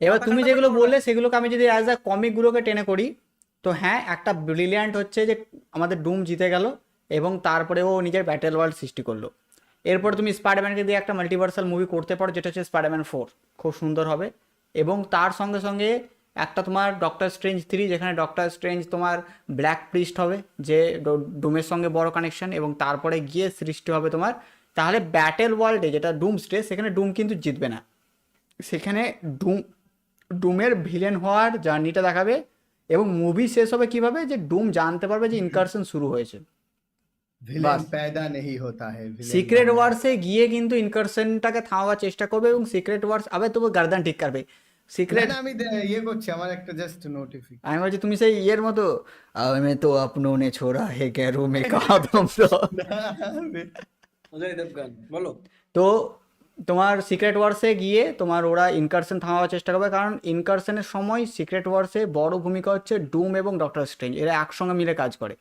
এবার তুমি যেগুলো বললে সেগুলোকে আমি যদি অ্যাজ আ কমিকগুলোকে টেনে করি তো হ্যাঁ একটা ব্রিলিয়ান্ট হচ্ছে যে আমাদের ডুম জিতে গেল এবং তারপরে ও নিজের ব্যাটেল ওয়ার্ল্ড সৃষ্টি করল। এরপর তুমি স্পাইডারম্যানকে দিয়ে একটা মাল্টিভার্সাল মুভি করতে পারো যেটা হচ্ছে স্পাইডারম্যান ফোর খুব সুন্দর হবে। এবং তার সঙ্গে সঙ্গে একটা তোমার ডক্টর স্ট্রেঞ্জ থ্রি যেখানে ডক্টর স্ট্রেঞ্জ তোমার ব্ল্যাক প্রিস্ট হবে যে ডুমের সঙ্গে বড় কানেকশন এবং তারপরে গিয়ে সৃষ্টি হবে তোমার তাহলে ব্যাটেল ওয়ার্ল্ডে যেটা ডুম স্টে সেখানে ডুম কিন্তু জিতবে না। সেখানে ডুম ডুমের ভিলেন হওয়ার জার্নিটা দেখাবে এবং মুভি শেষ হবে কীভাবে? যে ডুম জানতে পারবে যে ইনকারশন শুরু হয়েছে। সিক্রেট ওয়ার্সে গিয়ে কিন্তু ইনকারশনটাকে থামাবার চেষ্টা করবে এবং সিক্রেট ওয়ার্স আবার তবু গার্দান ঠিক করবে। সিক্রেট আমি ইয়ে করছি আমার একটা জাস্ট নোটিফিকেশন আমি বলছি তুমি সেই ইয়ের মতো আমি তো আপনোনে ছোড়া হে গ্যারো মে কাহা তুম বলো। তো তোমার সিক্রেট ওয়ার্সে গিয়ে তোমার ওরা ইনকারশন থামাবার চেষ্টা করবে। কারণ ইনকারশনের সময় সিক্রেট ওয়ার্সে বড় ভূমিকা হচ্ছে ডুম এবং ডক্টর স্ট্রেঞ্জ এরা একসঙ্গে মিলে কাজ করে।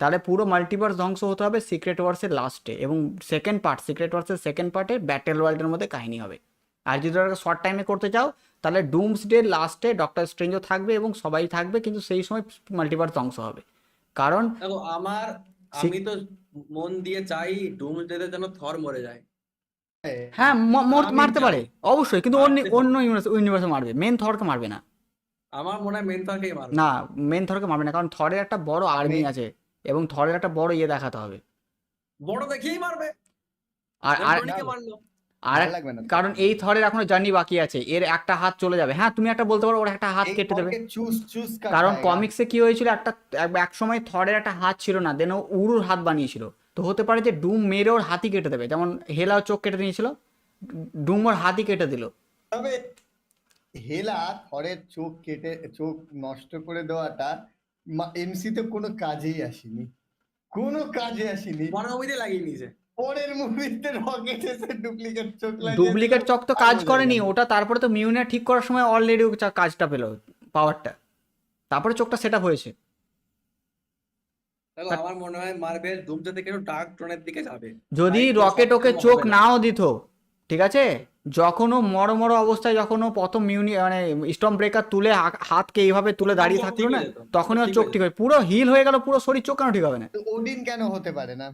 তাহলে পুরো মাল্টিভার্স ধ্বংস হতে হবে সিক্রেট ওয়ার্সের লাস্টে এবং সেকেন্ড পার্ট সিক্রেট ওয়ার্সের সেকেন্ড পার্টে ব্যাটেল ওয়ার্ল্ডের মধ্যে কাহিনী হবে। আর যদি ওরা শর্ট টাইমে করতে চাও তাহলে ডুমস ডে লাস্টে ডক্টর স্ট্রেঞ্জও থাকবে এবং সবাই থাকবে কিন্তু সেই সময় মাল্টিভার্স ধ্বংস হবে। কারণ আমার আমি তো মন দিয়ে চাই ডুম ডেতে যেন থর মরে যায়। হ্যাঁ মারতে পারে। অবশ্যই কিন্তু অন্য। অন্য ইউনিভার্সে মারবে। মেন থরকে মারবে না। আমার মনে হয় মেন থরকেই মারবে। না মেন থরকে মারবে না কারণ থরের একটা বড় আর্মি আছে এবং থরের একটা বড় ইয়ে দেখাতে হবে। বড় দেখেই মারবে। আর আর আর লাগবে না কারণ এই থরের এখনও জার্নি বাকি আছে। এর একটা হাত চলে যাবে। হ্যাঁ তুমি একটা বলতে পারো ওর একটা হাত কেটে দেবে। কারণ কমিক্সে কি হয়েছিল? একটা এক সময় থরের একটা হাত ছিল না দেন ও উড়ুর হাত বানিয়েছিল। তো হতে পারে যে ডুম মেরে ওর হাতি কেটে দেবে যেমন হেলাও চোখ কেটে নিয়েছিল ডুম ওর হাতি কেটে দিল। তবে হেলা থরের চোখ কেটে চোখ নষ্ট করে দেওয়াটা এমসিতে কোনো কাজেই আসেনি। কোনো কাজে আসেনি। বড় মুভিতে লাগিয়ে নিয়েছে। পরের মুভিতে রকেট এসে ডুপ্লিকেট চোখ লাগিয়ে ডুপ্লিকেট। চক তো কাজ করেনি ওটা তারপরে তো মিউনিয়া ঠিক করার সময় অলরেডি কাজটা পেল পাওয়ারটা তারপরে চোখটা সেট আপ হয়েছে। দেখো আমার মনে হয় মার্বেল ডে থেকে একটু ডার্ক টোনের দিকে যাবে। যদি রকেট ওকে চোখ নাও দিত ঠিক আছে? যখন ও মরো মরো অবস্থায় যখন ও প্রথম মিউনি মানে স্টম ব্রেকার তুলে হাতকে এইভাবে তুলে দাঁড়িয়ে থাকল না। তখনই ওর চোখ ঠিক হয় পুরো হিল হয়ে গেল পুরো শরীর চোখ কেন ঠিক হবে না? ওডিন কেন হতে পারে না?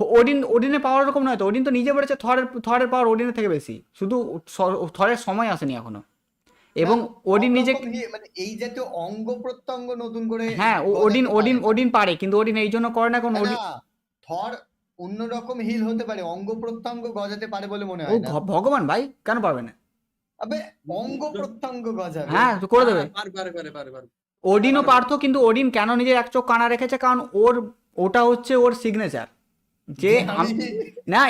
ওডিন ওডিনের পাওয়ার এরকম নয় তো। ওডিন তো নিজে বেড়েছে থরের থরের পাওয়ার ওডিনের থেকে বেশি। শুধু থরের সময় আসেনি এখনও। এবং ওডিন নিজে ইয়ে, মানে এই জাতীয় অঙ্গ প্রত্যঙ্গ নতুন করে হ্যাঁ ওডিন ওডিন ওডিন পারে। কিন্তু ওডিন এই জন্য করে না কারণ ওডিন থর অন্যরকম হিল হতে পারে অঙ্গ প্রত্যঙ্গ গজাতে পারে বলে মনে হয় না। ভগবান ভাই কেন পারবে না? আবে অঙ্গ প্রত্যঙ্গ গজাবে। হ্যাঁ তো করে দেবে। পারে পারে পারে পারে পারে। ওডিনও পারতো কিন্তু ওডিন কেন নিজের এক চোখ কানা রেখেছে? কারণ ওর ওটা হচ্ছে ওর সিগনেচার যে না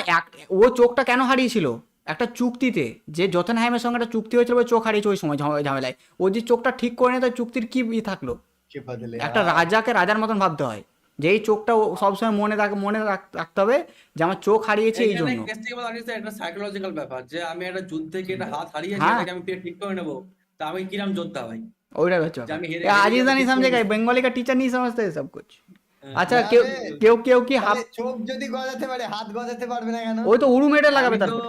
ও চোখটা কেন হারিয়েছিল? একটা চুক্তিতে যে জটেনহাইমের সঙ্গে একটা চুক্তি হয়েছিল চোখ হারিয়েছে ওই সময় ঝামেলায়। ও যে চোখটা ঠিক করে নেয় তার চুক্তির কি থাকল? একটা হ্যাঁ। রাজাকে রাজার মতন ভাবতে হয়। যে এই চোখটা সবসময় মনে রাখ মনে রাখতে হবে যে আমার চোখ হারিয়েছে এই জন্য। একটা সাইকোলজিক্যাল ব্যাপার যে আমি একটা যুদ্ধ থেকে একটা হাত হারিয়েছি হ্যাঁ। আমি ঠিক করে নেব। তা আমি কিরাম যোদ্ধা ভাই? ওইটা হচ্ছে আজিজ দা নিয়ে সমঝে বেঙ্গলি কা টিচার নিয়ে সমস্ত সব কিছু। হ্যাঁ। আচ্ছা কেউ কেউ কেউ কি হাত চোখ যদি গজাতে পারে হাত গজাতে পারবে না কেন? ওই তো উড়ু মেটা লাগাবে তারপর।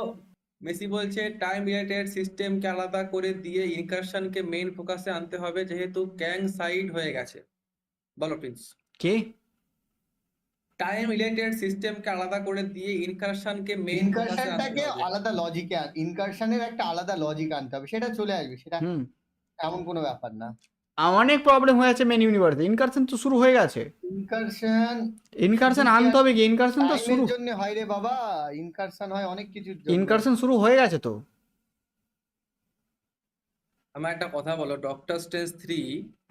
মেসি বলছে টাইম রিলেটেড সিস্টেমকে আলাদা করে দিয়ে ইনকারশনকে মেইন ফোকাসে আনতে হবে যেহেতু গ্যাং সাইড হয়ে গেছে। বলো প্রিন্স কি? টাইম রিলেটেড সিস্টেমকে আলাদা করে দিয়ে ইনকারশনকে মেইন ইনকারশনটাকে আলাদা লজিকে ইনকারশনের একটা আলাদা লজিক আনতে হবে সেটা চলে আসবে সেটা এমন কোনো ব্যাপার না। অনেক প্রবলেম হয়ে আছে মেন ইউনিভার্সে ইনকারশন তো শুরু হয়ে গেছে। ইনকারশন ইনকারশন আনতে হবে কি? ইনকারশন তো শুরু টাইমের জন্য হয় রে বাবা। ইনকারশন হয় অনেক জন্য। ইনকারশন শুরু হয়ে গেছে তো। আমার একটা কথা বলো ডক্টর স্ট্রেঞ্জ থ্রি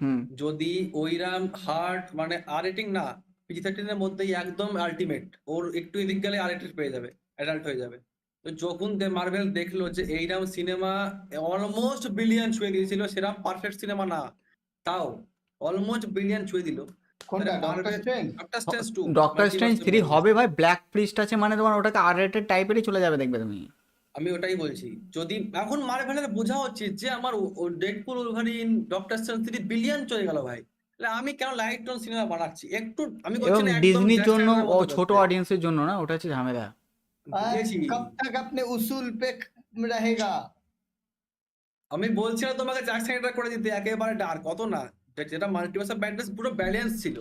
হুম। যদি ওইরাম হার্ট মানে আর রেটিং না পিজি থার্টিন এর মধ্যেই একদম আলটিমেট ওর একটু এদিক গেলে আর পেয়ে যাবে অ্যাডাল্ট হয়ে যাবে। তো যখন দে মার্ভেল দেখল যে এইরাম সিনেমা অলমোস্ট বিলিয়ন ছুঁয়ে গিয়েছিল সেরকম পারফেক্ট সিনেমা না। তাও অলমোস্ট বিলিয়ন ছুঁয়ে দিল কোনটা আরে doctor Marvel- strange doctor strange two doctor strange three হবে ভাই ব্ল্যাক প্রিস্ট আছে মানে তোমার ওটাকে আর রেটেড টাইপেরই চলে যাবে দেখবে তুমি আমি ওটাই বলছি যদি এখন মার্ভেলের বোঝা হচ্ছে যে আমার Deadpool Wolverine doctor strange three billion চলে গেল ভাই তাহলে আমি কেন লাইট টোন সিনেমা বানাচ্ছি একটু আমি এবং বলছি না একদম ডিজনির Zack জন্য Snyder ও মতো ছোট করতে। অডিয়েন্সের জন্য না ওটা হচ্ছে ঝামেলা বুঝেছি कब तक अपने उसूल पे रहेगा আমি বলছি না তোমাকে চার স্নাইডার করে দিতে একেবারে ডার্ক অত না। যেটা মাল্টিভার্স অফ ম্যাডনেস পুরো ব্যালেন্স ছিল।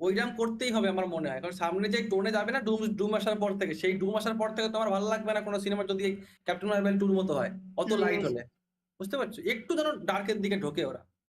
ওইরকম করতেই হবে আমার মনে হয়। কারণ সামনে যে টোনে যাবে না ডুম ডুম আসার পর থেকে সেই ডুম আসার পর থেকে তোমার ভালো লাগবে না কোনো সিনেমা যদি ক্যাপ্টেন মার্ভেল টুর মতো হয়। অত লাইট হলে। বুঝতে পারছ? একটু যেন ডার্কের দিকে ঢোকে ওরা।